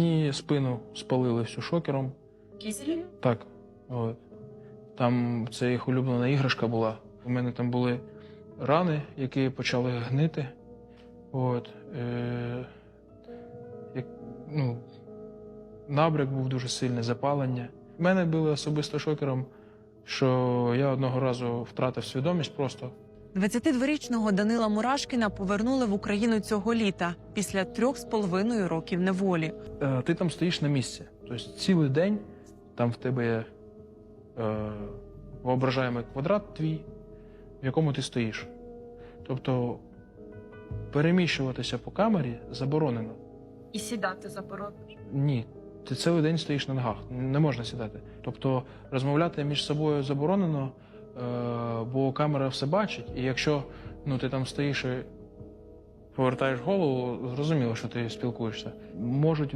Мені спину спалили всю шокером. Кізель? Так. От. Там це їх улюблена іграшка була. У мене там були рани, які почали гнити. От. Е, як, ну, набряк був дуже сильний, запалення. Мене били особисто шокером, що я одного разу втратив свідомість просто. 22-річного Данила Мурашкіна повернули в Україну цього літа після трьох з половиною років неволі. Е, ти там стоїш на місці. Тобто цілий день там в тебе є е, воображаємий квадрат твій, в якому ти стоїш. Тобто переміщуватися по камері заборонено. І сідати заборонено. Ні. Ти цілий день стоїш на ногах, не можна сідати. Тобто розмовляти між собою заборонено, бо камера все бачить, і якщо ну, ти там стоїш і повертаєш голову, зрозуміло, що ти спілкуєшся. Можуть